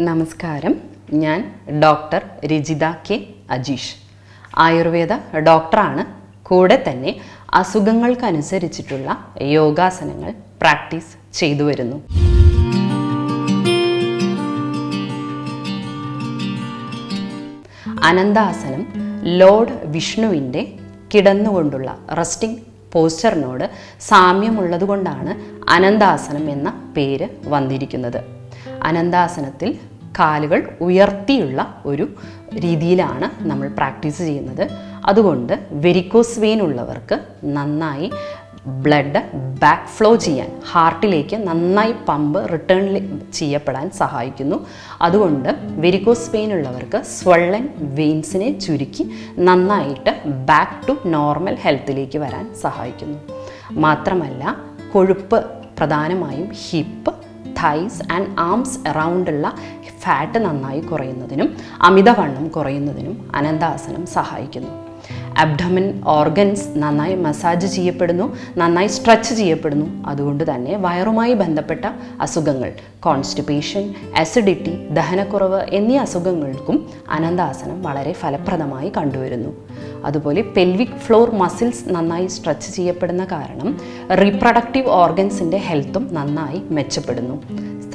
നമസ്കാരം. ഞാൻ doctor Rajitha K Ajeesh. Ayurveda ഡോക്ടറാണ്. കൂടെ തന്നെ അസുഖങ്ങൾക്കനുസരിച്ചിട്ടുള്ള യോഗാസനങ്ങൾ പ്രാക്ടീസ് ചെയ്തു വരുന്നു. അനന്താസനം ലോർഡ് വിഷ്ണുവിന്റെ കിടന്നുകൊണ്ടുള്ള റെസ്റ്റിംഗ് പോസ്റ്ററിനോട് സാമ്യമുള്ളതുകൊണ്ടാണ് അനന്താസനം എന്ന പേര് വന്നിരിക്കുന്നത്. അനന്താസനത്തിൽ കാലുകൾ ഉയർത്തിയുള്ള ഒരു രീതിയിലാണ് നമ്മൾ പ്രാക്ടീസ് ചെയ്യുന്നത്. അതുകൊണ്ട് വെരിക്കോസ് വെയിൻ ഉള്ളവർക്ക് നന്നായി ബ്ലഡ് ബാക്ക് ഫ്ലോ ചെയ്യാൻ ഹാർട്ടിലേക്ക് നന്നായി പമ്പ് റിട്ടേൺ ചെയ്യപ്പെടാൻ സഹായിക്കുന്നു. അതുകൊണ്ട് വെരിക്കോസ് വെയിൻ ഉള്ളവർക്ക് സ്വള്ളൻ വെയിൻസിനെ ചുരുക്കി നന്നായിട്ട് ബാക്ക് ടു നോർമൽ ഹെൽത്തിലേക്ക് വരാൻ സഹായിക്കുന്നു. മാത്രമല്ല കൊഴുപ്പ് പ്രധാനമായും ഹിപ്പ് തൈസ് ആൻഡ് ആംസ് അറൗണ്ടുള്ള ഫാറ്റ് നന്നായി കുറയുന്നതിനും അമിതവണ്ണം കുറയുന്നതിനും അനന്താസനം സഹായിക്കുന്നു. അബ്ഡമൻ ഓർഗൻസ് നന്നായി മസാജ് ചെയ്യപ്പെടുന്നു നന്നായി സ്ട്രെച്ച് ചെയ്യപ്പെടുന്നു. അതുകൊണ്ട് തന്നെ വയറുമായി ബന്ധപ്പെട്ട അസുഖങ്ങൾ കോൺസ്റ്റിപ്പേഷൻ അസിഡിറ്റി ദഹനക്കുറവ് എന്നീ അസുഖങ്ങൾക്കും അനന്താസനം വളരെ ഫലപ്രദമായി കണ്ടുവരുന്നു. അതുപോലെ പെൽവിക് ഫ്ലോർ മസിൽസ് നന്നായി സ്ട്രെച്ച് ചെയ്യപ്പെടുന്ന കാരണം റീപ്രൊഡക്റ്റീവ് ഓർഗൻസിന്റെ ഹെൽത്തും നന്നായി മെച്ചപ്പെടുന്നു.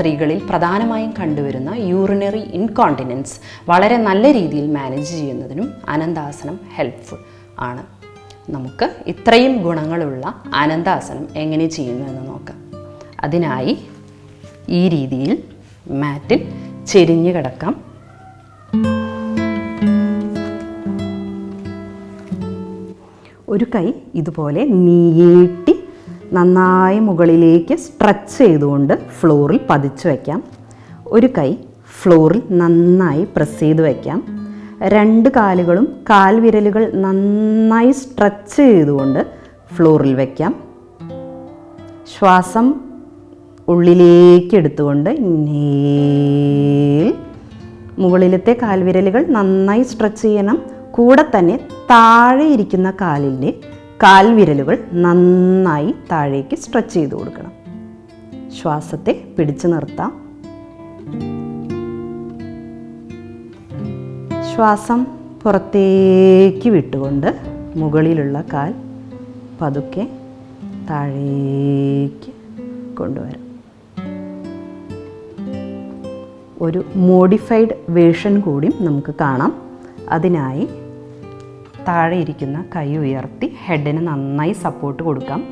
സ്ത്രീകളിൽ പ്രധാനമായും കണ്ടുവരുന്ന യൂറിനറി ഇൻകോണ്ടിനൻസ് വളരെ നല്ല രീതിയിൽ മാനേജ് ചെയ്യുന്നതിനും അനന്താസനം ഹെൽപ്ഫുൾ ആണ്. നമുക്ക് ഇത്രയും ഗുണങ്ങളുള്ള അനന്താസനം എങ്ങനെ ചെയ്യുന്നു എന്ന് നോക്കാം. അതിനായി ഈ രീതിയിൽ മാറ്റിൽ ചെരിഞ്ഞു കിടക്കാം. ഒരു കൈ ഇതുപോലെ നീട്ടി നന്നായി മുകളിലേക്ക് സ്ട്രെച്ച് ചെയ്തുകൊണ്ട് ഫ്ലോറിൽ പതിച്ചു വയ്ക്കാം ഒരു കൈ ഫ്ലോറിൽ നന്നായി പ്രസ് ചെയ്ത് വയ്ക്കാം രണ്ട് കാലുകളും കാൽവിരലുകൾ നന്നായി സ്ട്രെച്ച് ചെയ്തുകൊണ്ട് ഫ്ലോറിൽ വയ്ക്കാം ശ്വാസം ഉള്ളിലേക്ക് എടുത്തുകൊണ്ട് മുകളിലത്തെ കാൽവിരലുകൾ നന്നായി സ്ട്രെച്ച് ചെയ്യണം. കൂടെ തന്നെ താഴെ ഇരിക്കുന്ന കാലിന്റെ കാൽവിരലുകൾ നന്നായി താഴേക്ക് സ്ട്രെച്ച് ചെയ്ത് കൊടുക്കണം. ശ്വാസത്തെ പിടിച്ചു നിർത്താം. ശ്വാസം പുറത്തേക്ക് വിട്ടുകൊണ്ട് മുകളിലുള്ള കാൽ പതുക്കെ താഴേക്ക് കൊണ്ടുവരാം. ഒരു മോഡിഫൈഡ് വേർഷൻ കൂടി നമുക്ക് കാണാം. അതിനായി താഴെ ഇരിക്കുന്ന കൈ ഉയർത്തി ഹെഡിന് നന്നായി സപ്പോർട്ട് കൊടുക്കാം.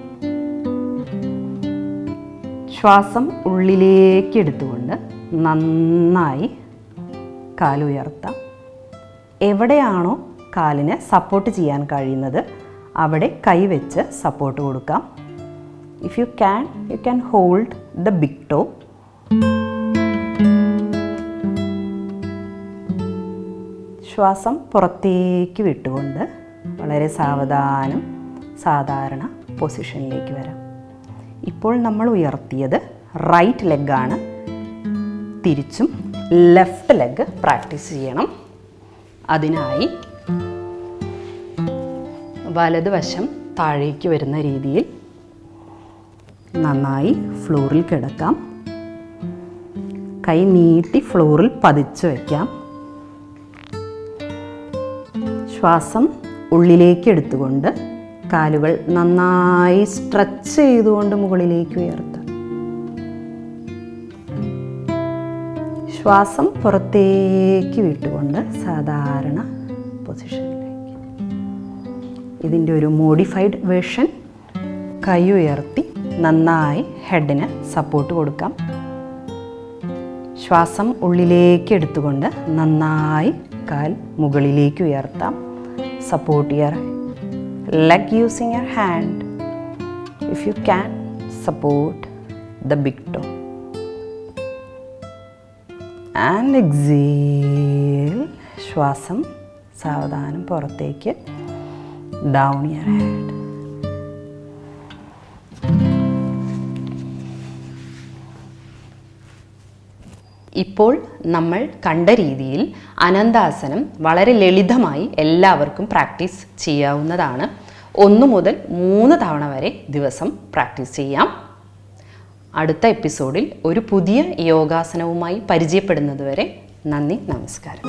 ശ്വാസം ഉള്ളിലേക്ക് എടുത്തുകൊണ്ട് നന്നായി കാലുയർത്താം എവിടെയാണോ കാലിന് സപ്പോർട്ട് ചെയ്യാൻ കഴിയുന്നത് അവിടെ കൈ വെച്ച് സപ്പോർട്ട് കൊടുക്കാം. If you can you can hold the big toe ശ്വാസം പുറത്തേക്ക് വിട്ടുകൊണ്ട് വളരെ സാവധാനം സാധാരണ പൊസിഷനിലേക്ക് വരാം. ഇപ്പോൾ നമ്മൾ ഉയർത്തിയത് റൈറ്റ് ലെഗാണ് തിരിച്ചും ലെഫ്റ്റ് ലെഗ് പ്രാക്ടീസ് ചെയ്യണം. അതിനായി വലതുവശം താഴേക്ക് വരുന്ന രീതിയിൽ നന്നായി ഫ്ലോറിൽ കിടക്കാം. കൈ നീട്ടി ഫ്ലോറിൽ പതിച്ചു വയ്ക്കാം ശ്വാസം ഉള്ളിലേക്ക് എടുത്തുകൊണ്ട് കാലുകൾ നന്നായി സ്ട്രെച്ച് ചെയ്തുകൊണ്ട് മുകളിലേക്ക് ഉയർത്തുക. ശ്വാസം പുറത്തേക്ക് വിട്ടുകൊണ്ട് സാധാരണ പൊസിഷനിലേക്ക്. ഇതിന്റെ ഒരു മോഡിഫൈഡ് വേർഷൻ കൈ ഉയർത്തി നന്നായി ഹെഡിന് സപ്പോർട്ട് കൊടുക്കാം. ശ്വാസം ഉള്ളിലേക്ക് എടുത്തുകൊണ്ട് നന്നായി കാൽ മുകളിലേക്ക് ഉയർത്താം. Support your leg using your hand if you can support the big toe and exhale ശ്വാസം സാവധാനം പുറത്തേക്ക് ഡൗൺ യുവർ ഹാൻഡ് ഇപ്പോൾ നമ്മൾ കണ്ട രീതിയിൽ അനന്താസനം വളരെ ലളിതമായി എല്ലാവർക്കും പ്രാക്ടീസ് ചെയ്യാവുന്നതാണ്. ഒന്ന് മുതൽ മൂന്ന് തവണ വരെ ദിവസം പ്രാക്ടീസ് ചെയ്യാം. അടുത്ത എപ്പിസോഡിൽ ഒരു പുതിയ യോഗാസനവുമായി പരിചയപ്പെടുന്നതുവരെ നന്ദി നമസ്കാരം.